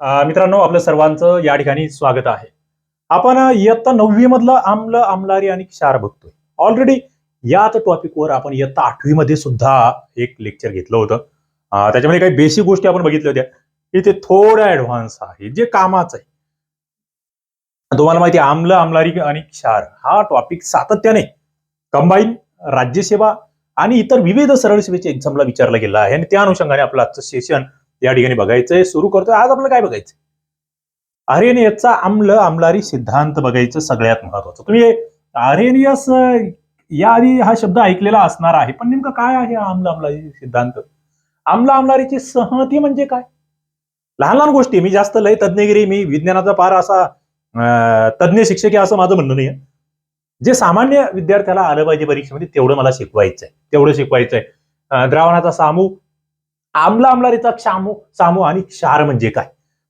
मित्रांनो आपलं सर्वांचं या ठिकाणी स्वागत आहे. आपण इयत्ता नववी मधलं आमल आमलारी आणि क्षार बघतोय. ऑलरेडी याच टॉपिकवर आपण इयत्ता आठवी मध्ये सुद्धा एक लेक्चर घेतलं होतं. त्याच्यामध्ये काही बेसिक गोष्टी आपण बघितल्या होत्या. की ते थोडं ऍडव्हान्स आहे. जे कामाचं आहे. तुम्हाला माहिती आहे आम्ल आमलारी आणि क्षार हा टॉपिक सातत्याने कंबाईन राज्यसेवा आणि इतर विविध सरळ सेवेच्या एक्झामला विचारला गेला आहे. आणि त्या अनुषंगाने आपलं आजचं सेशन या ठिकाणी बघायचंय. सुरू करतोय. आज आपलं काय बघायचं आर्यनियसचा आम्ल आमलारी सिद्धांत बघायचं सगळ्यात महत्वाचं. तुम्ही आर्यनियस याआधी हा शब्द ऐकलेला असणार आहे पण नेमकं काय आहे आम्ल आमलारी सिद्धांत? आम्ल आमलारीची सहमती म्हणजे काय? लहान लहान गोष्टी. मी जास्त लय तज्ञगिरी मी विज्ञानाचा पार असा तज्ञ शिक्षक असं माझं म्हणणं नाही जे सामान्य विद्यार्थ्याला आलं पाहिजे परीक्षेमध्ये तेवढं मला शिकवायचं आहे तेवढं शिकवायचं आहे द्रावणाचा सामू आम्ल आमलारीचा क्षामू सामू आणि क्षार म्हणजे काय?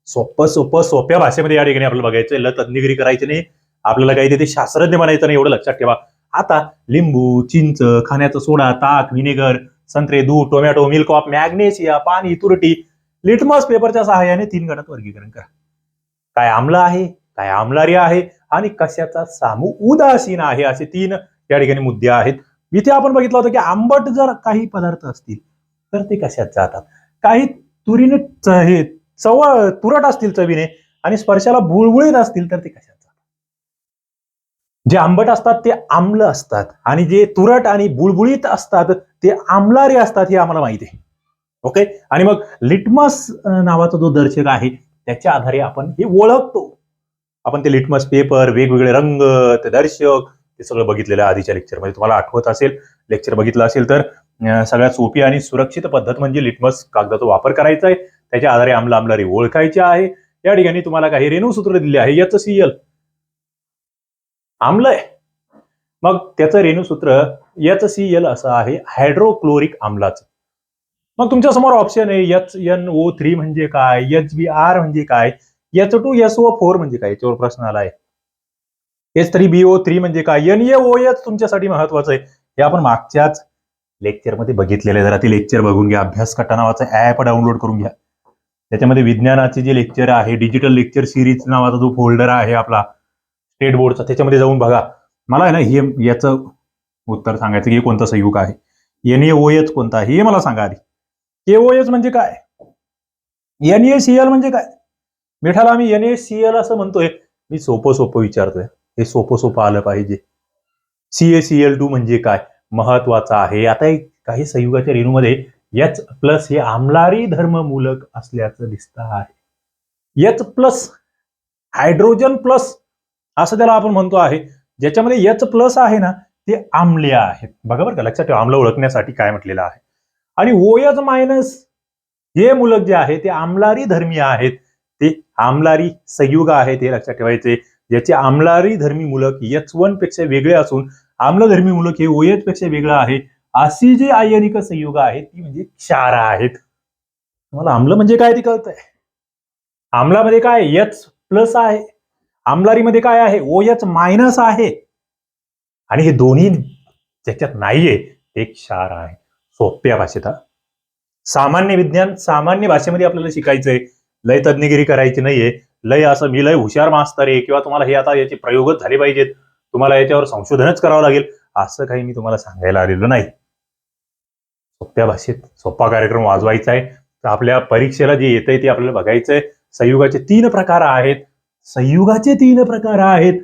सोपं सोपं सोप्या भाषेमध्ये या ठिकाणी आपल्याला बघायचं ल तज्ञगिरी करायची नाही. आपल्याला काही तिथे शास्त्रज्ञ बनायचं नाही एवढं लक्षात ठेवा. आता लिंबू चिंच खाण्याचा सोडा ताक व्हिनेगर संत्रे दूध टोमॅटो मिल्क ऑफ मॅग्नेशिया पाणी तुरटी लिटमस पेपरच्या सहाय्याने तीन गटात वर्गीकरण करा. काय आम्ल आहे? काय आमलारी आहे? आणि कशाचा सामू उदासीन आहे? असे तीन या ठिकाणी मुद्दे आहेत. इथे आपण बघितलं होतं की आंबट जर काही पदार्थ असतील तर ते कशात जातात? काही तुरीने हे चव तुरट असतील चवीने आणि स्पर्शाला बुळबुळीत असतील तर ते कशात जातात? जे आंबट असतात ते आम्ल असतात आणि जे तुरट आणि बुळबुळीत असतात ते आमलारे असतात हे आम्हाला माहिती आहे. ओके? आणि मग लिटमस नावाचा जो दर्शक आहे त्याच्या आधारे आपण हे ओळखतो. आपण ते लिटमस पेपर वेगवेगळे रंग ते दर्शक ते सगळं बघितलेलं आधीच्या लेक्चरमध्ये तुम्हाला आठवत असेल लेक्चर बघितलं असेल तर सगळ्यात सोपी आणि सुरक्षित पद्धत म्हणजे लिटमस कागदाचा वापर करायचा आहे. त्याच्या आधारे आम्ल आमलारी ओळखायची आहे. या ठिकाणी तुम्हाला काही रेणूसूत्र दिले आहे. याचं सीएल आम्ल आहे मग त्याचं रेणूसूत्र याचं सीएल असं आहे. हायड्रोक्लोरिक आम्लाचं. मग तुमच्यासमोर ऑप्शन आहे. एच एन ओ थ्री म्हणजे काय? एच बी आर म्हणजे काय? H two S O four म्हणजे काय? याच्यावर प्रश्न आला आहे. H three B O three म्हणजे काय? एन ए ओ एच तुमच्यासाठी महत्वाचं आहे. हे आपण मागच्याच लेक्चरमध्ये बघितलेलं जरा ते लेक्चर बघून घ्या. अभ्यास कटा नावाचा ऍप डाउनलोड करून घ्या. त्याच्यामध्ये विज्ञानाचे जे लेक्चर आहे डिजिटल लेक्चर सिरीज नावाचा जो फोल्डर आहे आपला स्टेट बोर्डचा त्याच्यामध्ये जाऊन बघा. मला आहे ना हे याचं उत्तर सांगायचं की हे कोणता संयुग आहे? एन ए ओ एच कोणता आहे? हे मला सांगा आधी. के ओ एच म्हणजे काय? एन ए सी एल म्हणजे काय? मिठाला आम्ही एन ए सी एल असं म्हणतोय. मी सोपं सोपं विचारतोय. हे सोपं सोपं आलं पाहिजे. C A C L two म्हणजे काय? महत्त्वाचा आहे. आता एक काही संयुगाच्या रेणूमध्ये एच प्लस हे आमलारी धर्ममूलक असल्याचं दिसत आहे. एच प्लस हायड्रोजन प्लस असं त्याला आपण म्हणतो आहे. ज्याच्यामध्ये एच प्लस आहे ना ते आम्ले आहेत. बघा बरं का लक्षात ठेवा आम्ल ओळखण्यासाठी काय म्हटलेलं आहे. आणि ओयच मायनस हे मुलक जे आहे ते आमलारी धर्मी आहेत. ते आमलारी संयुग आहेत हे लक्षात ठेवायचे. ज्याचे आमलारी धर्मी मुलक एच वनपेक्षा वेगळे असून आम्लधर्मी मुलक हे ओएच पेक्षा वेगळं आहे. अशी जी आयनिक संयुग आहेत ती म्हणजे क्षार आहेत. तुम्हाला आम्ल म्हणजे काय ते कळतंय? आम्लामध्ये काय एच प्लस आहे. आम्लारीमध्ये काय आहे? ओ एच मायनस आहे. आणि हे दोन्ही ज्याच्यात नाहीये ते क्षार आहे. सोप्या भाषेत सामान्य विज्ञान सामान्य भाषेमध्ये आपल्याला शिकायचंय. लय तज्ञगिरी करायची नाहीये. लय असं मी लय हुशार मास्तर आहे किंवा तुम्हाला हे आता याचे प्रयोगच झाले पाहिजेत. तुम्हाला याच्यावर संशोधनच करावं लागेल. असं काही मी तुम्हाला सांगायला आलेलो नाही. सोप्या भाषेत सोपा कार्यक्रम वाजवायचा आहे. तर आपल्या परीक्षेला जे येतंय ते आपल्याला बघायचंय. संयुगाचे तीन प्रकार आहेत. संयुगाचे तीन प्रकार आहेत.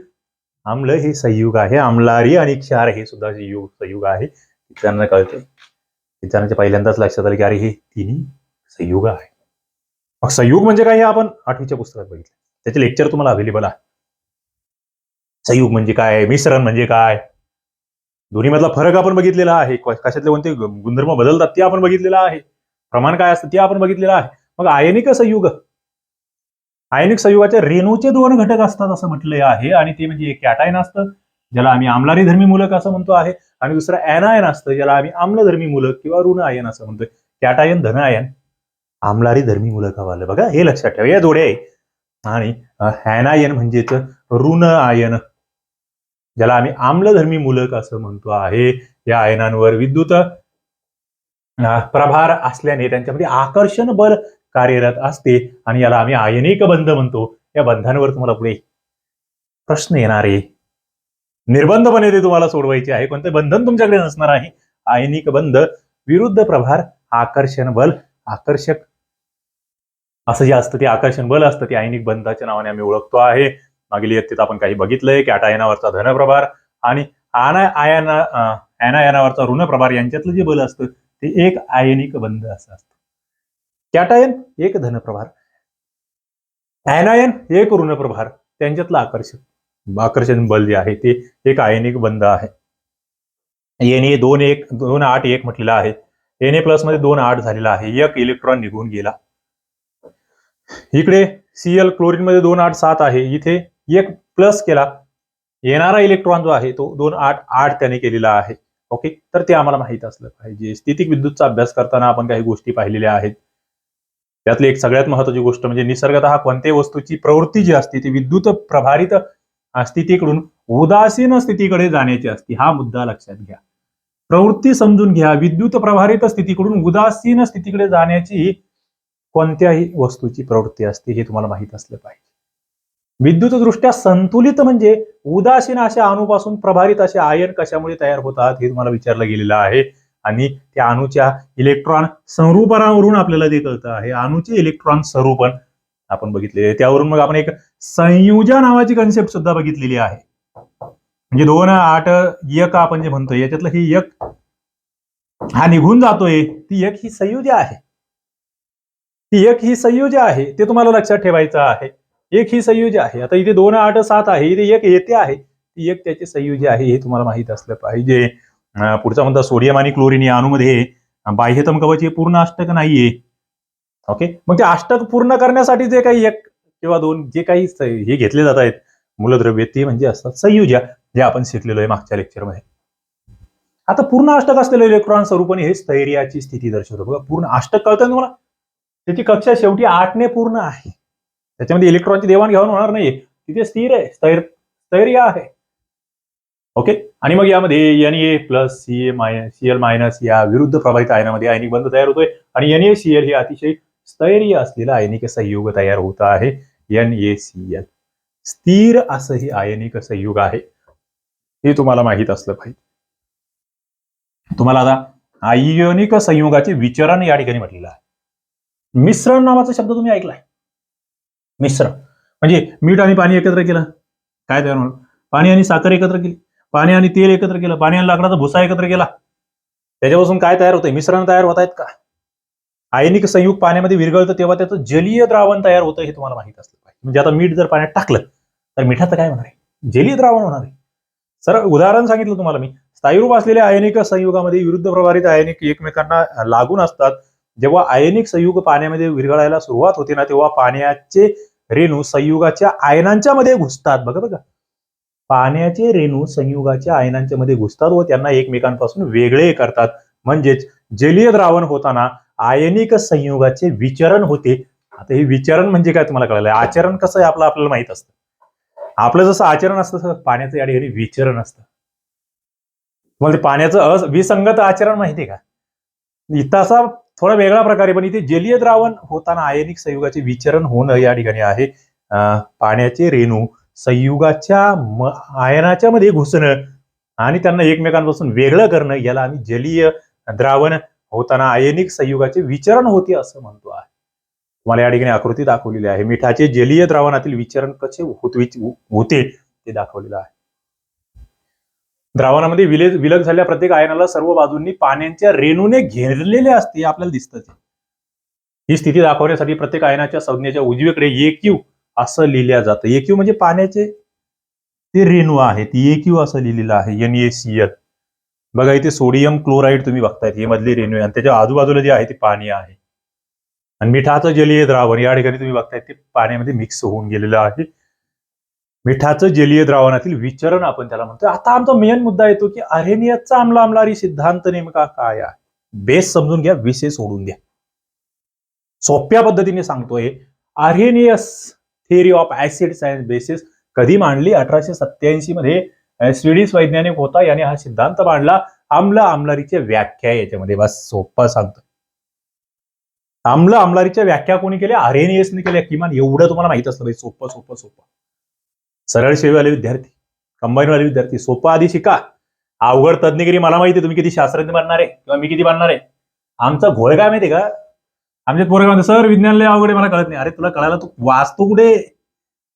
आम्ल हे संयुग आहे आम्लारी आणि क्षार हे सुद्धा युग संयुग आहे. त्यांना कळतं विचारांच्या पहिल्यांदाच लक्षात आलं की अरे हे तिन्ही संयुग आहे. मग संयुग म्हणजे काय हे आपण आठवीच्या पुस्तकात बघितलं. त्याचे लेक्चर तुम्हाला अवेलेबल आहे. संयुग म्हणजे काय? मिश्रण म्हणजे काय? दोन्हीमधला फरक आपण बघितलेला आहे. कशातले कोणते गुणधर्म बदलतात ते आपण बघितलेलं आहे. प्रमाण काय असतं ते आपण बघितलेलं आहे. मग आयनिक संयुग. आयनिक संयुगाच्या रेणूचे दोन घटक असतात असं म्हटले आहे. आणि ते म्हणजे एक कॅटायन असतं ज्याला आम्ही आम्लारी धर्मी मूलक असं म्हणतो आहे. आणि दुसरं अॅनायन असतं ज्याला आम्ही आम्लधर्मी मूलक किंवा ऋण आयन असं म्हणतोय. कॅटायन धनायन आमलारी आम्लारी धर्मी मूलक आलं बघा हे लक्षात ठेवा. या जोड्या आहे आणि हॅनायन म्हणजेच ऋण आयन ज्याला आम्ही आम्लधर्मी मूलक असं म्हणतो आहे या आयनांवर विद्युत प्रभार असल्याने त्यांच्यामध्ये आकर्षण बल कार्यरत असते आणि याला आम्ही आयनिक बंध म्हणतो. या बंधांवर तुम्हाला पुढे प्रश्न येणार. आहे निर्बंधपणे ते तुम्हाला सोडवायचे आहे. कोणते बंधन तुमच्याकडे नसणार आहे. आयनिक बंध विरुद्ध प्रभार आकर्षण बल आकर्षक असं जे असतं ते आकर्षण बल असतं ते आयनिक बंधाच्या नावाने आम्ही ओळखतो आहे. मागील इयत्तेत आपण काही बघितलंय की आटायनावरचा धनप्रभार आणि आना अनायनावरचा ऋणप्रभार यांच्यातलं जे बल असतं ते एक आयनिक बंध असं असतं. कॅटायन एक धनप्रभार ऍनायन एक ऋणप्रभार त्यांच्यातलं आकर्षण. आकर्षण बल जे आहे ते एक आयनिक बंध आहे. एनए दोन एक दोन आठ एक म्हटलेलं आहे. एनए प्लसमध्ये दोन आठ झालेला आहे. एक इलेक्ट्रॉन निघून गेला. इकडे सीएल क्लोरीन मध्ये दोन आठ सात आहे. इथे एक प्लस केला. येणारा इलेक्ट्रॉन जो आहे तो दोन आठ आठ त्याने केलेला आहे. ओके तर ते आम्हाला माहीत असलं पाहिजे. स्थितिक विद्युतचा अभ्यास करताना आपण काही गोष्टी पाहिलेल्या आहेत. त्यातली एक सगळ्यात महत्वाची गोष्ट म्हणजे निसर्गत कोणत्याही वस्तूची प्रवृत्ती जी असते ती विद्युत प्रभारित स्थितीकडून उदासीन स्थितीकडे जाण्याची असते. हा मुद्दा लक्षात घ्या. प्रवृत्ती समजून घ्या. विद्युत प्रभारित स्थितीकडून उदासीन स्थितीकडे जाण्याची कोणत्याही वस्तूची प्रवृत्ती असते हे तुम्हाला माहीत असलं पाहिजे. विद्युतदृष्ट्या संतुलित म्हणजे उदासीन अशा अणूपासून प्रभारित असे आयन कशामुळे तयार होतात हे तुम्हाला विचारलं गेलेलं आहे. आणि त्या अणूच्या इलेक्ट्रॉन संरूपणावरून आपल्याला ते कळतं आहे. अणूचे इलेक्ट्रॉन स्वरूपण आपण बघितलेले त्यावरून मग आपण एक संयोजा नावाची कन्सेप्ट सुद्धा बघितलेली आहे. म्हणजे दोन आठ एक आपण जे म्हणतोय याच्यातलं ही एक हा निघून जातोय. ती एक ही संयोजा आहे. ती एक ही संयोजा आहे. ते तुम्हाला लक्षात ठेवायचं आहे. एक ही संयुज आहे. आता इथे दोन आठ सात आहे. इथे एक येते आहे. ती एक त्याचे संयुजी आहे हे तुम्हाला माहीत असलं पाहिजे. पुढचा म्हणता सोडियम आणि क्लोरीन या अणूमध्ये बाह्यतम कवच हे पूर्ण अष्टक नाहीये. ओके मग ते अष्टक पूर्ण करण्यासाठी जे काही एक किंवा दोन जे काही हे घेतले जात आहेत मूलद्रव्य ते म्हणजे असतात संयुजा जे आपण शिकलेलो आहे मागच्या लेक्चरमध्ये आता पूर्ण अष्टक असलेलं इलेक्ट्रॉन स्वरूपाने हे स्थैर्याची स्थिती दर्शवतो. बघा पूर्ण अष्टक कळतं तुम्हाला? त्याची कक्षा शेवटी आठने पूर्ण आहे. त्याच्यामध्ये इलेक्ट्रॉनची देवाणघेवाण होणार नाही तिथे स्थिर आहे. स्थैर स्थैर्य आहे. ओके आणि मग यामध्ये N A plus C A minus C L minus या विरुद्ध प्रभावित आयनामध्ये आयनिक बंध तयार होतोय. आणि एन ए सी एल हे अतिशय स्थैर्य असलेला आयनिक संयुग तयार होत आहे. एन ए सी एल स्थिर असं हे आयनिक संयुग आहे. हे तुम्हाला माहीत असलं पाहिजे. तुम्हाला आता आयनिक संयुगाचे विचरण या ठिकाणी म्हटलेलं आहे. मिश्रण नावाचा शब्द तुम्ही ऐकलाय. मिश्र. म्हणजे मीठ आणि पाणी एकत्र केलं. काय तयार होणार? पाणी आणि साखर एकत्र केली. पाणी आणि तेल एकत्र केलं. पाणी आणि लाकडाचा भुसा एकत्र केला. त्याच्यापासून काय तयार होतंय? मिश्रण तयार होत आहेत का? आयनिक संयुग पाण्यामध्ये विरघळतं तेव्हा त्याचं जलीय द्रावण तयार होतं हे तुम्हाला माहीत असलं पाहिजे. म्हणजे आता मीठ जर पाण्यात टाकलं तर मिठाचं काय होणार आहे? जलीय द्रावण होणार आहे. सर उदाहरण सांगितलं तुम्हाला मी. स्थायीरूप असलेल्या आयनिक संयुगामध्ये विरुद्ध प्रभारित आयनिक एकमेकांना लागून असतात. जेव्हा आयनिक संयुग पाण्यामध्ये विरघळायला सुरुवात होते ना तेव्हा पाण्याचे रेणू संयुगाच्या आयनांच्या मध्ये घुसतात. बघा बघा. पाण्याचे रेणू संयुगाच्या आयनांच्या मध्ये घुसतात व त्यांना एकमेकांपासून वेगळे करतात. म्हणजेच जलीय द्रावण होताना आयनिक संयुगाचे विचरण होते. आता हे विचरण म्हणजे काय तुम्हाला कळलं? आचरण कसं आहे आपलं? आपल्याला माहीत असतं. आपलं जसं आचरण असतं तसं पाण्याचं या ठिकाणी विचरण असतं. मग पाण्याचं अस विसंगत आचरण माहिती का? इतासा थोडा वेगळा प्रकारे पण इथे जलीय द्रावण होताना आयनिक संयुगाचे विचरण होणं या ठिकाणी आहे. पाण्याचे रेणू संयुगाच्या आयनाच्या मध्ये घुसणं आणि त्यांना एकमेकांपासून वेगळं करणं याला आम्ही जलीय द्रावण होताना आयनिक संयुगाचे विचरण होते असं म्हणतो आहे. तुम्हाला या ठिकाणी आकृती दाखवलेली आहे. मिठाचे जलीय द्रावणातील विचरण कसे होत- होते ते दाखवलेलं आहे. द्रावणामध्ये विले विलग झालेल्या प्रत्येक आयनाला सर्व बाजूंनी पाण्याच्या रेणूने घेरलेले असते आपल्याला दिसतं ही स्थिती दाखवण्यासाठी प्रत्येक आयनाच्या संज्ञेच्या उजवीकडे एकयू असं लिहिल्या जातं. एकयू म्हणजे पाण्याचे ते रेणू आहेत. एकयू असं लिहिलेलं आहे एन ए सी एल बघा इथे सोडियम क्लोराईड तुम्ही बघतायत हे मधले रेणू आहे. आणि त्याच्या आजूबाजूला जे आहे ते पाणी आहे. आणि मिठाचं जलीय द्रावण या ठिकाणी तुम्ही बघतायत ते पाण्यामध्ये मिक्स होऊन गेलेलं आहे. मिठाचं जलीय द्रावणातील विचरण आपण त्याला म्हणतो आता आमचा मेन मुद्दा येतो की अरेनियसचा आमला आमलारी सिद्धांत नेमका काय आहे? बेस समजून घ्या विषय सोडून द्या. सोप्या पद्धतीने सांगतोय Arrhenius theory of acid science bases कधी मांडली? अठराशे सत्याऐंशी मध्ये स्वीडिश वैज्ञानिक होता याने हा सिद्धांत मांडला. आम्ल आमलारीची व्याख्या आहे याच्यामध्ये. बस सोपा सांगतो आम्ल आमलारीच्या व्याख्या कोणी केल्या? अरेनियसने केल्या. किमान एवढं तुम्हाला माहीत असलं सोपं सोपं सोपं. सरळ सेवेवाले विद्यार्थी. कंबाईनवाले विद्यार्थी. सोपा आधी शिका. अवघड तज्ञगिरी मला माहिती तुम्ही किती शास्त्रज्ञ बनणार आहे किंवा मी किती बनणार आहे. आमचा घोळ काय माहिती का? आमच्या पोरगा म्हणतो सर विज्ञान लय अवघड मला कळत नाही. अरे तुला कळायला तू वाचतो कुठे?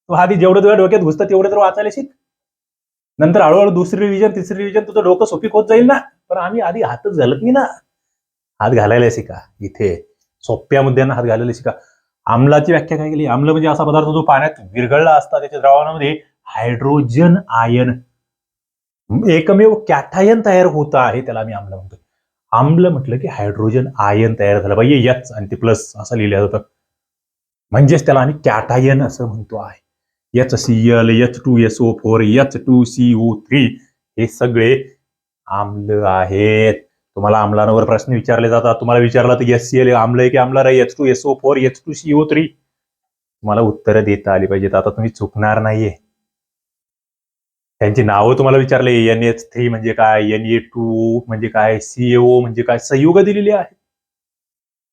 तू आधी जेवढं तुझ्या डोक्यात घुसतं तेवढं तर वाचायला शिक. नंतर हळूहळू दुसरी रिव्हिजन तिसरी रिव्हिजन तुझं डोकं सोपी होत जाईल ना. पण आम्ही आधी हातच घालत नाही ना. हात घालायला शिका. इथे सोप्या मुद्द्यांना हात घालायला शिका. आम्लाची व्याख्या काय केली? आम्ल म्हणजे असा पदार्थ जो पाण्यात विरघळला असता त्याच्या द्रावणामध्ये हायड्रोजन आयन एकमेव कॅटायन तयार होत आहे त्याला आम्ही आम्ल म्हणतो आम्ल म्हटलं की हायड्रोजन आयन तयार झालं पाहिजे यच आणि ते प्लस असं लिहिलं होतं म्हणजेच त्याला आम्ही कॅटायन असं म्हणतो आहे. H C L H two S O four H two C O three हे सगळे आम्ल आहेत. तुम्हाला आमलांवर प्रश्न विचारले जातात. तुम्हाला विचारला तर एस सी एल आमलं आहे की आम्लार आहे H two S O four H two C O three तुम्हाला उत्तरं देता आली पाहिजेत. आता तुम्ही चुकणार नाहीये. त्यांची नावं तुम्हाला विचारले. एन एच थ्री म्हणजे काय? एन ए टू म्हणजे काय? सीएओ म्हणजे काय? संयुग दिलेली आहे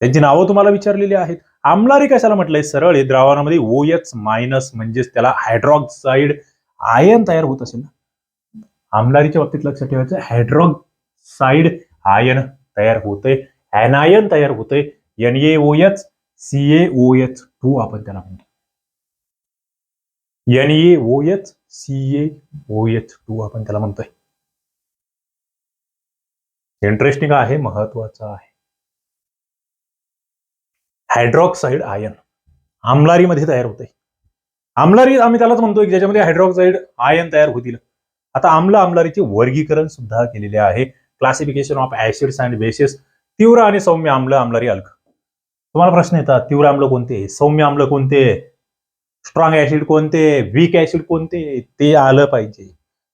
त्यांची नावं तुम्हाला विचारलेली आहेत. आमलारी कशाला म्हटलंय? सरळ आहे द्रावणामध्ये ओ एच मायनस म्हणजेच त्याला हायड्रॉक्साईड आयन तयार होत असेल ना? आमलारीच्या बाबतीत लक्षात ठेवायचं. हायड्रॉक्साईड आयन तयार होतंय. ऍनायन तयार होतंय. N A O H C A O H two आपण त्याला म्हणतो. N A O H C A O H two आपण त्याला म्हणतोय. इंटरेस्टिंग आहे महत्वाचं आहे. हायड्रॉक्साईड आयन आम्लारीमध्ये तयार होते आमलारी आम्ही त्यालाच म्हणतोय की ज्याच्यामध्ये हायड्रॉक्साईड आयन तयार होतील. आता आम्ल आमलारीचे वर्गीकरण सुद्धा केलेले आहे. Classification of acids and bases तीव्र आणि सौम्य आम्ल आम्लारी अल्क. तुम्हाला प्रश्न येतात तीव्र आम्ल कोणते सौम्य आम्ल कोणते स्ट्रॉंग ऍसिड कोणते वीक ऍसिड कोणते ते आलं पाहिजे.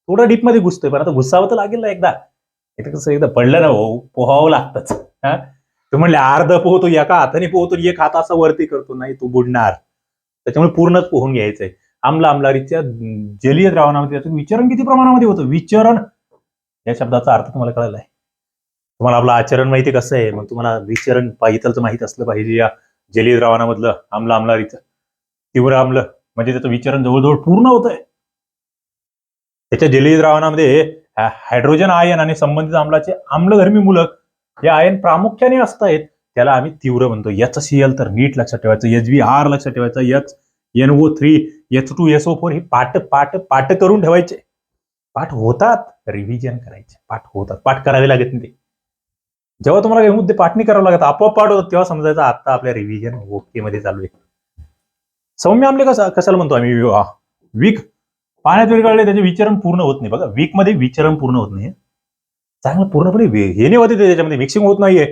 थोडं डीपमध्ये घुसतोय पण आता घुसावं तर लागेल ना एकदा. एकदा कसं एकदा पडलं ना भाऊ पोहावं लागतच. हा? तू म्हणले अर्ध पोहतो एका हाताने पोहतो एक हात असा वरती करतो. नाही तू बुडणार. त्याच्यामुळे पूर्णच पोहून घ्यायचंय. आम्ल आमलारीच्या जलीय द्रावणामध्ये त्याचं विचरण किती प्रमाणामध्ये होतं? विचरण या शब्दाचा अर्थ तुम्हाला कळाला आहे. तुम्हाला आपलं आचरण माहिती कसं आहे? मग तुम्हाला विचरण पाहिजे माहीत असलं पाहिजे या जलीय द्रावणामधलं आम्ल आमलारीचं तीव्र आम्ल म्हणजे त्याचं विचरण जवळजवळ पूर्ण होत आहे. त्याच्या जलीय द्रावणामध्ये हायड्रोजन आयन आणि संबंधित आम्लाचे आम्लधर्मी मूलक हे आयन प्रामुख्याने असतायत. त्याला आम्ही तीव्र म्हणतो. एच सी एल तर नीट लक्षात ठेवायचं. एच बी आर लक्षात ठेवायचं. H N O three H two S O four हे पाठ पाठ पाठ करून ठेवायचे. पाठ होतात. रिव्हिजन करायचे. पाठ होतात. पाठ करावे लागत नाही ते. जेव्हा तुम्हाला काही मुद्दे पाठ नाही करावं लागत आपोआप पाठ होतात तेव्हा समजायचं आता आपल्या रिव्हिजन ओके मध्ये चालू आहे. सौम्य आमले कसा कशाला म्हणतो आम्ही? वीक पाण्यात विरघळले त्याचे विचरण पूर्ण होत नाही. बघा वीकमध्ये विचरण पूर्ण होत नाही. चांगलं पूर्णपणे हे नाही होते त्याच्यामध्ये मिक्सिंग होत नाहीये.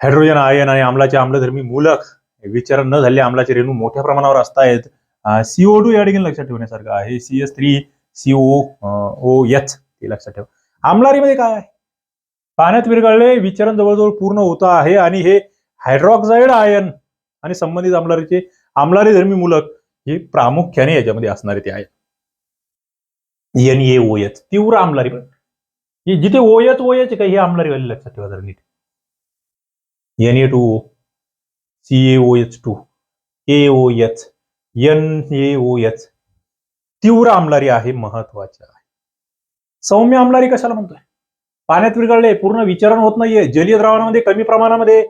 हायड्रोजन आयन आणि आम्लाचे आम्लधर्मी मूलक विचरण न झाले आम्लाचे रेणू मोठ्या प्रमाणावर असतायत. सीओ टू या ठिकाणी लक्षात ठेवण्यासारखं आहे. C S three C O O H ते लक्षात ठेवा. आमलारीमध्ये काय आहे? पाण्यात विरघळले विचरण जवळजवळ पूर्ण होत आहे आणि हे हायड्रॉक्साईड आयन आणि संबंधित आमलारीचे आमलारी धर्मी मूलक हे प्रामुख्याने याच्यामध्ये असणारे ते आहे. एन ए ओ एच तीव्र आमलारी पण. हे जिथे ओ एच ओ एच काही हे आमलारी वाली लक्षात ठेवा जर नीट. N A two O C A O H two A O H N A O H तीव्र आमलारी आहे महत्वाची आहे. सौम्य आमलारी कशाला म्हणतोय? पाण्यात विरघळले पूर्ण विचरण होत नाहीये. जलीय द्रावणामध्ये कमी प्रमाणामध्ये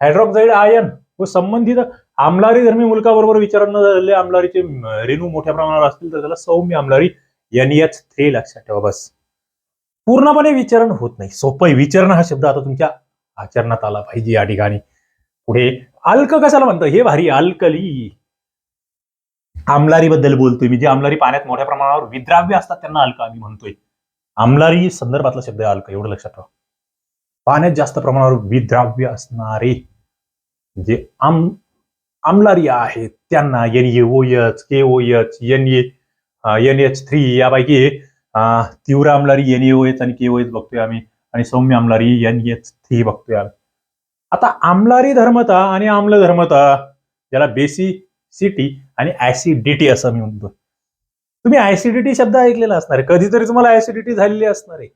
हायड्रॉक्साईड आयन व संबंधित आमलारी धर्मी मुलकाबरोबर विचारण न झालेले आमलारीचे रेणू मोठ्या प्रमाणावर असतील तर त्याला सौम्य आमलारी एन एच थ्री लक्षात ठेवा बस. पूर्णपणे विचरण होत नाही. सोपं आहे. विचरण हा शब्द आता तुमच्या आचरणात आला पाहिजे या ठिकाणी. पुढे अल्क कशाला म्हणतं? हे भारी अल्कली. आमलारी बद्दल बोलतोय मी. जे आमलारी पाण्यात मोठ्या प्रमाणावर विद्राव्य असतात त्यांना अल्क आम्ही म्हणतोय. आमलारी संदर्भातला शब्द आहे अल्क एवढं लक्षात ठेवा. पाण्यात जास्त प्रमाणावर विद्राव्य असणारे जे आम आमलारी आहेत त्यांना N A O H K O H N A N H three यापैकी तीव्र आमलारी एन ओ एच आणि के ओ एच बघतोय आम्ही. आणि सौम्य आमलारी एन एच थ्री बघतोय आम्ही. आता आमलारी धर्मता आणि आम्ल धर्मता ज्याला बेसिसिटी आणि ऍसिडिटी असं मी म्हणतो. तुम्ही ऍसिडिटी शब्द ऐकलेला असणार आहे. कधीतरी तुम्हाला ऍसिडिटी झालेली असणार आहे.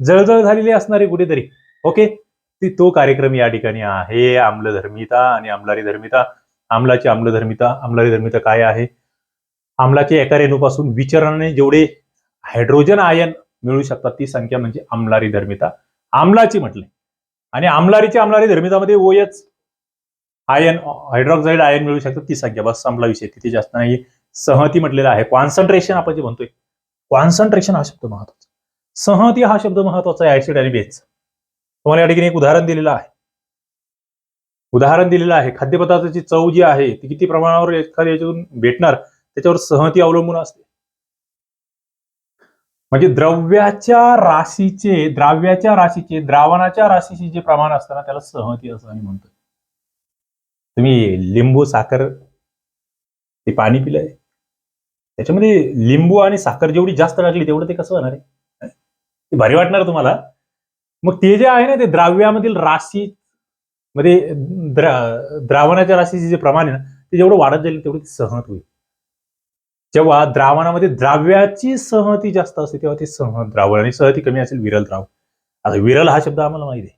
जळजळ झालेली असणार आहे कुठेतरी. ओके ती तो कार्यक्रम या ठिकाणी आहे. आम्लधर्मिता आणि आम्लारी धर्मिता आम्लाची आम्लधर्मिता. आम्लारी धर्मिता काय आहे? आम्लाचे एका रेणूपासून विचरणाने जेवढे हायड्रोजन आयन मिळू शकतात ती संख्या म्हणजे आम्लारी धर्मिता आम्लाची म्हटले आणि आम्लारीची आम्लारी धर्मितामध्ये ओयच आयन हायड्रॉक्साईड आयन मिळू शकतात. ती संख्या बस संपला विषय. तिथे जास्त नाही सहती म्हटलेला आहे. कॉन्सन्ट्रेशन आपण जे म्हणतोय कॉन्सन्ट्रेशन हा शब्द महत्त्वाचा. सहती हा शब्द महत्त्वाचा आहे ऍसिड आणि बेस. तुम्हाला या ठिकाणी एक उदाहरण दिलेलं आहे. उदाहरण दिलेलं आहे. खाद्यपदार्थाची चव जी आहे ती किती प्रमाणावर एखाद्या याच्यातून भेटणार त्याच्यावर सहती अवलंबून असते. म्हणजे द्रव्याच्या राशीचे द्राव्याच्या राशीचे द्रावणाच्या राशीचे जे प्रमाण असतं ना त्याला सहती असं आम्ही म्हणतो तुम्ही लिंबू साखर ते पाणी पिलंय? त्याच्यामध्ये लिंबू आणि साखर जेवढी जास्त टाकली तेवढं ते कसं होणार आहे? ते भारी वाटणार तुम्हाला. मग ते जे आहे ना ते द्राव्यामधील राशी मध्ये द्रा द्रावणाच्या राशीचे जे प्रमाण आहे ना ते जेवढं वाढत जाईल तेवढं ते सहत होईल. जेव्हा द्रावणामध्ये द्राव्याची सहती जास्त असते तेव्हा ते सह द्रावण आणि सहती कमी असेल विरल द्रावण. आता विरल हा शब्द आम्हाला माहिती आहे.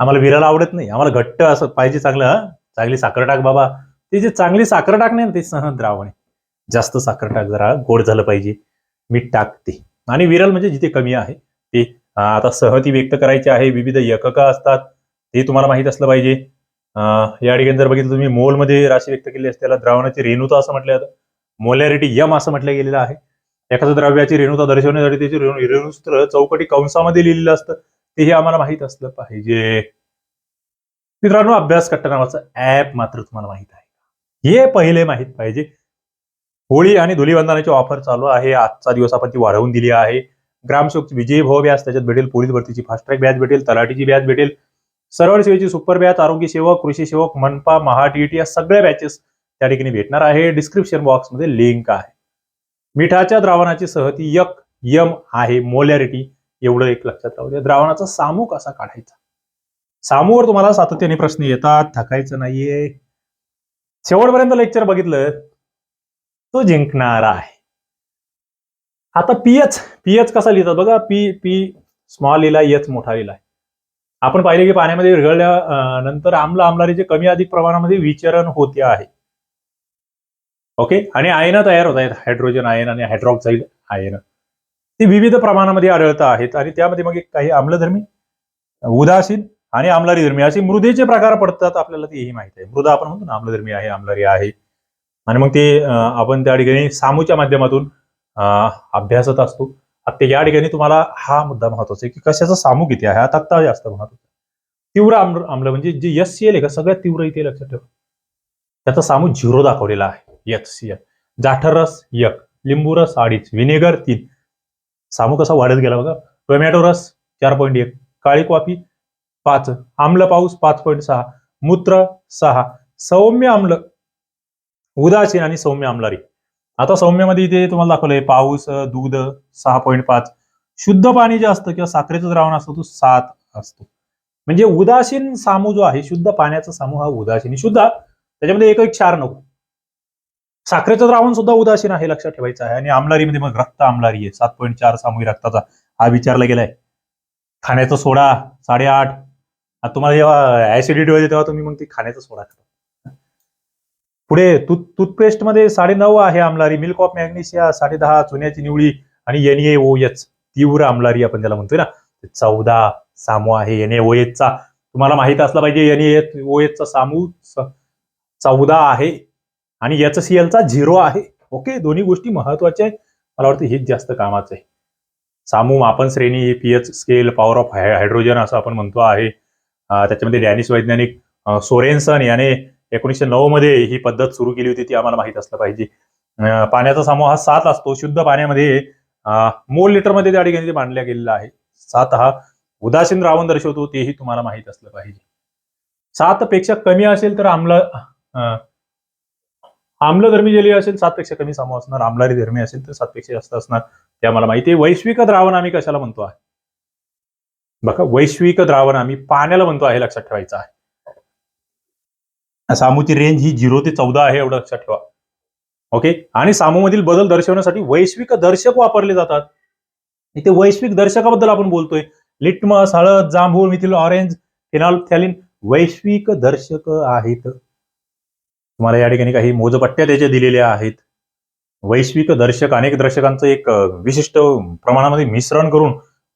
आम्हाला विरल आवडत नाही. आम्हाला घट्ट असं पाहिजे चांगलं चांगली साखर टाक बाबा. ते जे चांगली साखर टाक ना ते सहन द्रावण. आहे जास्त साखर टाक जरा गोड झालं पाहिजे. मीठ टाकते. आणि विरल म्हणजे जिथे कमी आहे ते आता सहती व्यक्त करायची आहे विविध एकक असतात ते तुम्हाला माहीत असलं पाहिजे. या ठिकाणी जर बघितलं तुम्ही मोलमध्ये राशी व्यक्त केली असते त्याला द्रावणाची रेणुता असं म्हटलं जातं. मोलॅरिटी यम असं म्हटलं गेलेलं आहे. एखाद्या द्रव्याची रेणुता दर्शवण्यासाठी त्याची रेणु रेणुसूत्र चौकटी कंसामध्ये लिहिलेलं असतं. तेही आम्हाला माहीत असलं पाहिजे. मित्रांनो अभ्यास कट्टा नावाचं ऍप मात्र तुम्हाला माहीत आहे हे पहिले माहीत पाहिजे. होळी आणि धुलीवंदनाची ऑफर चालू आहे. आजचा दिवस आपण ती वाढवून दिली आहे. ग्रामसेवक विजयी भाव बॅच त्याच्यात भेटेल पोलीस भरतीची फास्ट ट्रॅक व्याज भेटेल तलाठीची व्याज भेटेल. सरळ सेवेची सुपर व्याज आरोग्य सेवक कृषी सेवक मनपा महाटीईटी या सगळ्या बॅचेस त्या ठिकाणी भेटणार आहे. डिस्क्रिप्शन बॉक्समध्ये लिंक आहे. मिठाच्या द्रावणाची सहती यक यम आहे. मोलॅरिटी एवढं एक लक्षात राहू द्या. द्रावणाचा सामूक असा काढायचा. सामूवर तुम्हाला सातत्याने प्रश्न येतात थकायचं नाहीये. शेवटपर्यंत लेक्चर बघितलं तो जिंकणार आहे. आता पीएच पीएच कसा लिहितात बघा पी पी स्मॉल लिहिला एच मोठा लिहिला आपण पाहिले की पाण्यामध्ये विरघळल्या नंतर आम्ल आम्लारीचे कमी अधिक प्रमाणामध्ये विचरण होते आहे. ओके आणि आयन तयार होत आहेत. हायड्रोजन आयन आणि हायड्रॉक्साईड आयन. ते विविध प्रमाणामध्ये आढळत आहेत आणि त्यामध्ये मग काही आम्लधर्मी उदासीन आणि आम्लारी धर्मी. असे मृदेचे प्रकार पडतात आपल्याला तेही माहिती आहे. मृदा आपण म्हणतो ना आम्लधर्मी आहे आम्लारी आहे. आणि मग ते आपण त्या ठिकाणी सामूच्या माध्यमातून अभ्यासत असतो. आता या ठिकाणी तुम्हाला हा मुद्दा महत्त्वाचा आहे की कशाचा सामू किती आहे? हा तक्ता जास्त महत्त्वाचा तीव्र आम्ल आम्ल म्हणजे जे एस सी एल आहे का सगळ्यात तीव्र इथे लक्षात ठेवा. त्याचा सामू झिरो दाखवलेला आहे. एच सी एल जाठर रस एक लिंबू रस अडीच व्हिनेगर तीन. सामू कसा वाढत गेला बघा. टोमॅटो रस चार पॉईंट एक काळी कॉफी पाच. आम्ल पाऊस पाच पॉईंट सहा. मूत्र सहा. सौम्य आम्ल. उदासीन आणि सौम्य आम्लारी. आता सौम्यमध्ये इथे तुम्हाला दाखवलंय पाऊस दूध सहा पॉईंट पाच. शुद्ध पाणी जे असतं किंवा साखरेचं द्रावण असतं तो सात असतो. म्हणजे उदासीन सामू जो आहे शुद्ध पाण्याचा सामू हा उदासीन. शुद्ध त्याच्यामध्ये एक एक क्षार नको. साखरेचं द्रावण सुद्धा उदासीन आहे लक्षात ठेवायचं आहे. आणि आमलारीमध्ये मग रक्त आमलारी आहे. सात पॉईंट चार सामूहिक रक्ताचा. हा विचारला गेलाय. खाण्याचा सोडा साडेआठ. आता तुम्हाला जेव्हा ऍसिडिटी होते तेव्हा तुम्ही मग ती खाण्याचा सोडा खाता. पुढे टूथ टूथपेस्टमध्ये साडे नऊ आहे आमलारी मिल्क ऑफ मॅग्नेशिया साडे दहा चुन्याची निवळी आणि एन ए ओ एच तीव्र आमलारी आपण ज्याला म्हणतोय ना. चौदा सामू आहे एन ए ओ चा. तुम्हाला माहीत असला पाहिजे एन ए ओ चा सामू चौदा आहे आणि एच सी एलचा झिरो आहे. ओके दोन्ही गोष्टी महत्त्वाच्या आहेत. मला वाटतं हेच जास्त कामाचं आहे. सामू मापन श्रेणी P H scale power of hydrogen असं आपण म्हणतो आहे. त्याच्यामध्ये डॅनिश वैज्ञानिक सोरेनसन सोरेन्सन याने एकोणीसशे नऊ मध्ये ही पद्धत सुरू केली होती ती आम्हाला माहीत असलं पाहिजे. पाण्याचा समूह हा सात असतो. शुद्ध पाण्यामध्ये मोल लिटरमध्ये त्या ठिकाणी मांडल्या गेलेला आहे. सात हा उदासीन द्रावण दर्शवतो तेही तुम्हाला माहीत असलं पाहिजे. सात पेक्षा कमी असेल तर आम्ल आम्लधर्मी जलीय असेल सात पेक्षा कमी समूह असणार. आम्लारी धर्मी असेल तर सात पेक्षा जास्त असणार. ते आम्हाला माहिती आहे. वैश्विक द्रावण आम्ही कशाला म्हणतो आहे? बघा वैश्विक द्रावण आम्ही पाण्याला म्हणतो आहे लक्षात ठेवायचं आहे. सामूची रेंज ही झिरो ते चौदा आहे एवढं लक्षात ठेवा. ओके आणि सामूमधील बदल दर्शवण्यासाठी वैश्विक दर्शक वापरले जातात. इथे वैश्विक दर्शकाबद्दल आपण बोलतोय. लिटमस हळद जांभूळ मिथिल ऑरेंज फिनॉल्फथॅलिन वैश्विक दर्शक आहेत. तुम्हाला या ठिकाणी काही मोजपट्ट्या त्याच्या दिलेल्या आहेत. वैश्विक दर्शक अनेक दर्शकांचं एक विशिष्ट प्रमाणामध्ये मिश्रण करून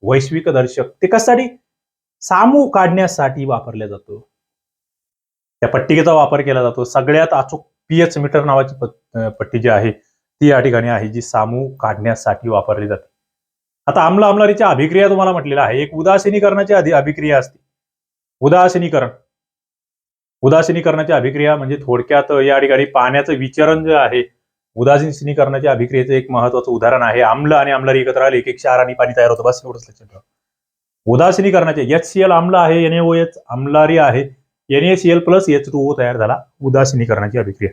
वैश्विक दर्शक ते कशासाठी? सामू काढण्यासाठी वापरल्या जातो. त्या पट्टिकेचा वापर केला जातो. सगळ्यात अचूक पीएच मीटर नावाची पट्टी जी आहे ती या ठिकाणी आहे जी सामू काढण्यासाठी वापरली जाते. आता आम्ल आमलारीच्या अभिक्रिया तुम्हाला म्हटलेलं आहे. एक उदासीनीकरणाची आधी अभिक्रिया असते. उदासीनीकरण. उदासीनीकरणाची अभिक्रिया म्हणजे थोडक्यात या ठिकाणी पाण्याचं विचरण जे आहे उदासीनीकरणाच्या अभिक्रियेचं एक महत्वाचं उदाहरण आहे. आम्ल आणि आम्लारी एकत्र आले एक एक क्षार आणि पाणी तयार होतं. बस एवढंच लक्षात ठेवा. उदासीनीकरणाचे एच सी एल आम्ल आहे एन ओ एच आम्लारी आहे. L plus H two O तयार झाला उदासीनीकरणाची अभिक्रिया.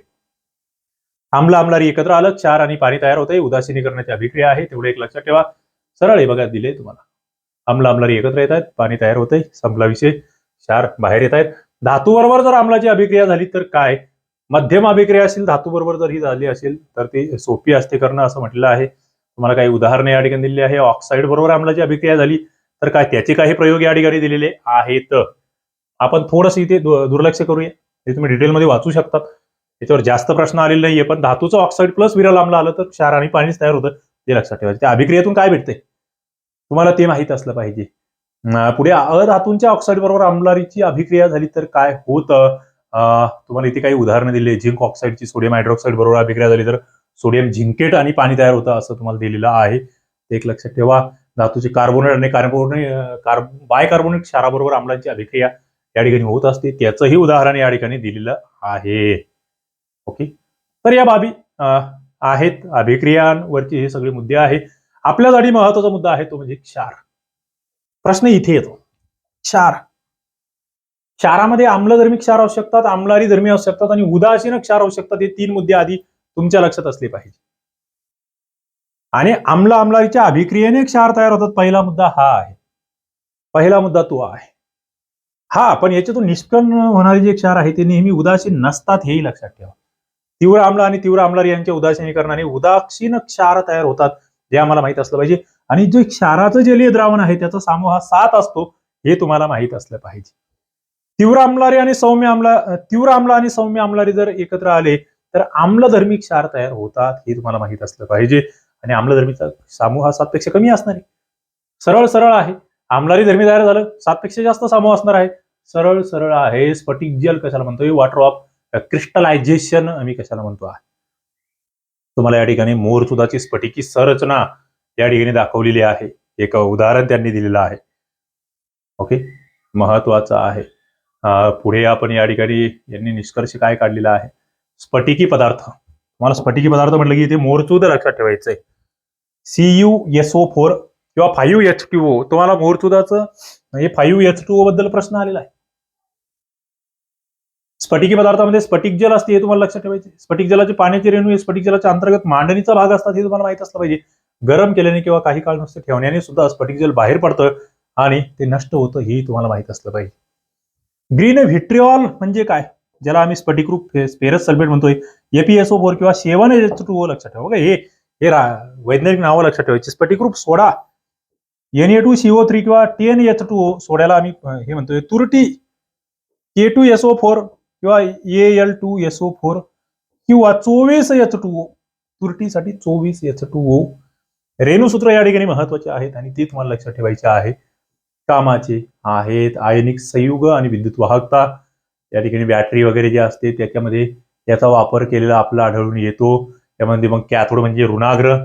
आम्ल आम्लारी एकत्र आलं क्षार आणि पाणी तयार होते उदासीनीकरणाची अभिक्रिया आहे. तेवढे एक लक्षात ठेवा. सरळ आहे बघा दिले तुम्हाला. आम्ल आम्लारी एकत्र येत आहेत पाणी तयार होते संपला विषय. क्षार बाहेर येत आहेत. धातूबरोबर जर आम्लाची अभिक्रिया झाली तर काय? मध्यम अभिक्रिया असेल धातू बरोबर जर ही झाली असेल तर ती सोपी असते करणं असं म्हटलं आहे. तुम्हाला काही उदाहरणे या ठिकाणी दिलेली आहे. ऑक्साईड बरोबर आम्लाची अभिक्रिया झाली तर काय त्याचे काही प्रयोग या ठिकाणी दिलेले आहेत. आपण थोडंसं इथे दुर्लक्ष करूया. हे तुम्ही डिटेलमध्ये वाचू शकतात. त्याच्यावर जास्त प्रश्न आलेले नाहीये पण धातूचं ऑक्साईड प्लस विरल आम्ल आलं तर क्षार आणि पाणीच तयार होतं ते लक्षात ठेवायचं. त्या अभिक्रियेतून काय भेटते तुम्हाला ते माहीत असलं पाहिजे. पुढे अधातूंच्या ऑक्साईड बरोबर आम्लारीची अभिक्रिया झाली तर काय होतं? तुम्हाला इथे काही उदाहरणं दिली झिंक ऑक्साईडची सोडियम हायड्रॉक्साईड बरोबर अभिक्रिया झाली तर सोडियम झिंकेट आणि पाणी तयार होतं असं तुम्हाला दिलेलं आहे. ते एक लक्षात ठेवा. धातूचे कार्बोनेट आणि कार्बोनेट कार्ब बायकार्बोनेट क्षाराबरोबर आम्लाची अभिक्रिया या ठिकाणी होत असते. त्याचंही उदाहरण या ठिकाणी दिलेलं आहे. ओके? तर या बाबी आहेत. अभिक्रियांवरचे हे सगळे मुद्दे आहे आपल्यासाठी महत्त्वाचा मुद्दा आहे तो म्हणजे क्षार. प्रश्न इथे येतो. क्षार. क्षारामध्ये आम्लधर्मी क्षार असू शकतात आम्लारी धर्मी असू शकतात आणि उदासीन क्षार असू शकतात हे तीन मुद्दे आधी तुमच्या लक्षात असले पाहिजे. आणि आम्ल आम्लारीच्या अभिक्रियेने क्षार तयार होतात. पहिला मुद्दा हा आहे. पहिला मुद्दा तो आहे. हा पण याच्यातून निष्पन्न होणारे जे क्षार आहे ते नेहमी उदासीन नसतात हेही लक्षात ठेवा. तीव्र आम्ल आणि तीव्र आम्लारी यांच्या उदासीनीकरणाने उदासीन क्षार तयार होतात हे आम्हाला माहीत असलं पाहिजे. आणि जे क्षाराचं जलीय द्रावण आहे त्याचा सामूह हा सात असतो हे तुम्हाला माहीत असलं पाहिजे. तीव्र आमलारी आणि सौम्य आमला तीव्र आम्ल आणि सौम्य आमलारी जर एकत्र आले तर आम्लधर्मी क्षार तयार होतात हे तुम्हाला माहीत असलं पाहिजे. आणि आम्लधर्मीचा समूह हा सातपेक्षा कमी असणार आहे. सरळ सरळ आहे. आम्लारी धर्मी तयार झालं सातपेक्षा जास्त समूह असणार आहे. सरळ सरळ आहे. स्फटिक जल कशाला म्हणतोय? वॉटर ऑफ क्रिस्टलायझेशन आम्ही कशाला म्हणतो? आहे. तुम्हाला या ठिकाणी मोरचुदाची स्फटिकी संरचना या ठिकाणी दाखवलेली आहे. एक उदाहरण त्यांनी दिलेलं आहे. ओके? महत्वाचं आहे. पुढे आपण या ठिकाणी यांनी निष्कर्ष काय काढलेला आहे? स्फटिकी पदार्थ. तुम्हाला स्फटिकी पदार्थ म्हटलं की इथे मोरचूद लक्षात ठेवायचंय. C U S O four किंवा फाईव्ह एच टू ओ तुम्हाला मोरचुदाचं हे फाईव्ह एच टू ओ बद्दल प्रश्न आलेला आहे. स्फटिकी पदार्थामध्ये स्फटिक जल असते हे तुम्हाला लक्षात ठेवायचे स्फटिक जलाचे पाण्याचे रेणू हे स्फटिक जलाच्या अंतर्गत मांडणीचा भाग असतात हे तुम्हाला माहीत असलं पाहिजे. गरम केल्याने किंवा काही काळ नुसते ठेवण्याने सुद्धा स्फटिक जल बाहेर पडतं आणि ते नष्ट होतं हेही तुम्हाला माहीत असलं पाहिजे. ग्रीन व्हिट्रिऑल म्हणजे काय? ज्याला आम्ही स्फटिकरूप स्पेरस सल्फेट म्हणतोय. एपीएसओ फोर किंवा सेवन एच टू ओ लक्षात ठेवा बघा. हे हे वैज्ञानिक नावं लक्षात ठेवायची. स्फटिकरूप सोडा. N A two C O three किंवा टेन एच टू ओ सोड्याला आम्ही हे म्हणतोय. तुरटी K two S O four किंवा A L two S O four किंवा चोवीस एच टू ओ तुरटीसाठी चोवीस एच टू ओ रेणूसूत्र या ठिकाणी महत्त्वाचे आहेत आणि ते तुम्हाला लक्षात ठेवायचे आहे. कामाचे आहेत. आयनिक संयुग आणि विद्युत वाहकता. या ठिकाणी बॅटरी वगैरे जे असते त्याच्यामध्ये याचा वापर केलेला आपला आढळून येतो. त्यामध्ये मग कॅथोड म्हणजे ऋणाग्र.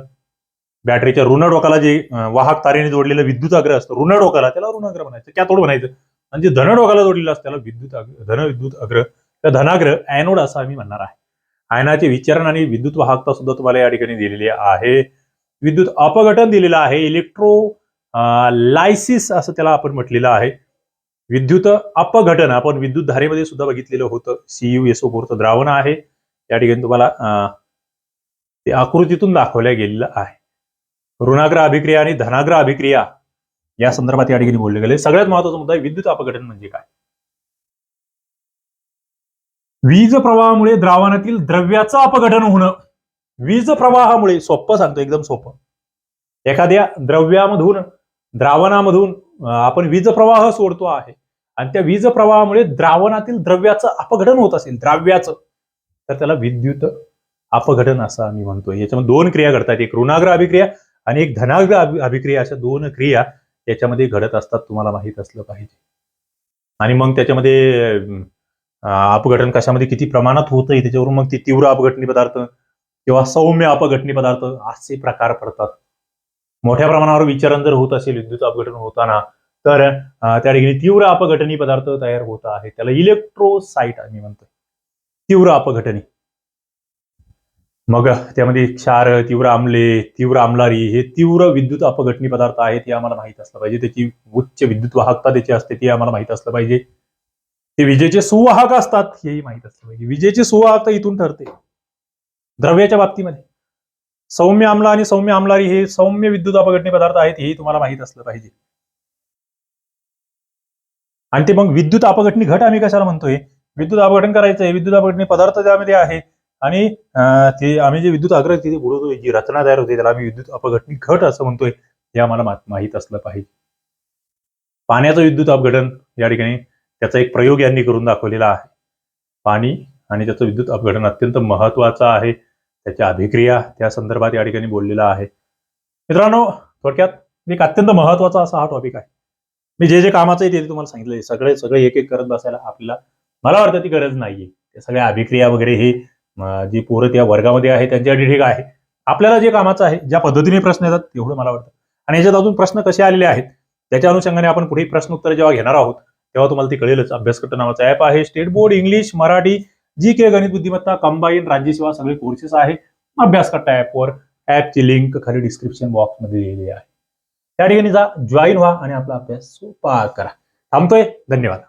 बॅटरीच्या ऋण टोकाला जे वाहक तारेने जोडलेलं विद्युत अग्र असतं ऋण टोकाला त्याला ऋणाग्र म्हणायचं. कॅथोड म्हणायचं. आणि जे धन टोकाला जोडलेलं असतं त्याला विद्युत अग्र धन विद्युत अग्र त्या धनाग्र ॲनोड असं आम्ही म्हणणार आहे. आयनाचे विचरण आणि विद्युत वाहकता सुद्धा तुम्हाला या ठिकाणी दिलेली आहे. विद्युत अपघटन दिलेलं आहे. इलेक्ट्रो लायसिस असं त्याला आपण म्हटलेलं आहे. विद्युत अपघटन आपण विद्युत धारेमध्ये सुद्धा बघितलेलं होतं. सीयू एसओ फोरचं द्रावण आहे. या ठिकाणी तुम्हाला अं, ते आकृतीतून दाखवल्या गेलेलं आहे. ऋणाग्र अभिक्रिया आणि धनाग्र अभिक्रिया या संदर्भात या ठिकाणी बोलले गेले. सगळ्यात महत्त्वाचा मुद्दा विद्युत अपघटन म्हणजे काय? वीज प्रवाहामुळे द्रावणातील द्रव्याचं अपघटन होणं. वीज प्रवाहामुळे सोपं सांगतो एकदम सोपं. एखाद्या द्रव्यामधून द्रावणामधून आपण वीज प्रवाह सोडतो आहे. आणि त्या वीज प्रवाहामुळे द्रावणातील द्रव्याचं अपघटन होत असेल द्राव्याचं तर त्याला विद्युत अपघटन असं आम्ही म्हणतोय. याच्यामध्ये दोन क्रिया घडतात. एक ऋणाग्र अभिक्रिया आणि एक धनाग्र अभिक्रिया. अशा दोन क्रिया याच्यामध्ये घडत असतात तुम्हाला माहीत असलं पाहिजे. आणि मग त्याच्यामध्ये अपघटन कशामध्ये किती प्रमाणात होतंय त्याच्यावरून मग ती तीव्र अपघटनी पदार्थ किंवा सौम्य अपघटनी पदार्थ असे प्रकार पडतात. मोठ्या प्रमाणावर विचरण जर होत असेल विद्युत अपघटन होताना तर त्या ठिकाणी तीव्र अपघटनी पदार्थ तयार होत आहे त्याला इलेक्ट्रोसाईट आम्ही म्हणतो तीव्र अपघटनी. मग त्यामध्ये क्षार तीव्र आम्ले तीव्र आमलारी हे तीव्र विद्युत अपघटनी पदार्थ आहेत हे आम्हाला माहीत असलं पाहिजे. त्याची उच्च विद्युत वाहकता त्याची असते ती आम्हाला माहीत असलं पाहिजे. ते विजेचे सुवाहक असतात हेही माहीत असलं पाहिजे. विजेचे सुवाहकता इथून ठरते. द्रव्याच्या बाबतीमध्ये. सौम्य आम्ल आणि सौम्य आम्लारी हे सौम्य विद्युत अपघटनी पदार्थ आहेत हेही तुम्हाला माहीत असलं पाहिजे. आणि ते मग विद्युत अपघटनी घट आम्ही कशाला म्हणतोय? विद्युत अपघटन करायचंय विद्युत अपघटनी पदार्थ त्यामध्ये आहे. आणि ते आम्ही जे विद्युत आग्रह तिथे बुडवतोय जी रचना तयार होते त्याला आम्ही विद्युत अपघटनी घट असं म्हणतोय हे आम्हाला माहीत माहीत असलं पाहिजे. पाण्याचं विद्युत अपघटन या ठिकाणी त्याचा एक प्रयोग यांनी करून दाखवलेला आहे. पाणी आणि त्याचं विद्युत अपघटन अत्यंत महत्वाचं आहे. त्याच्या अभिक्रिया त्या संदर्भात या ठिकाणी बोललेला आहे. मित्रांनो थोडक्यात एक अत्यंत महत्त्वाचा असा हा टॉपिक आहे. मी जे जे कामाचं आहे ते तुम्हाला सांगितलं सगळे सगळे एक एक करत बसायला आपल्याला मला वाटतं ती गरज नाहीये. त्या सगळ्या अभिक्रिया वगैरे हे जी पोरं त्या वर्गामध्ये आहे त्यांच्यासाठी ठीक आहे आपल्याला जे कामाचं आहे ज्या पद्धतीने प्रश्न येतात तेवढं मला वाटतं. आणि याच्यात अजून प्रश्न कसे आलेले आहेत त्याच्या अनुषंगाने आपण पुढे प्रश्न उत्तर जेव्हा घेणार आहोत तेव्हा तुम्हाला ते कळेलच. अभ्यासकट नावाचा ऍप आहे. State board English Marathi G K गणित बुद्धिमत्ता कंबाईन राज्यसेवा सगळे कोर्सेस आहे. अभ्यास करता ॲपवर ॲपची लिंक खाली डिस्क्रिप्शन बॉक्समध्ये दिलेली आहे. त्या ठिकाणी जा जॉईन व्हा आणि आपला अभ्यास सोपा करा. थांबतोय. धन्यवाद.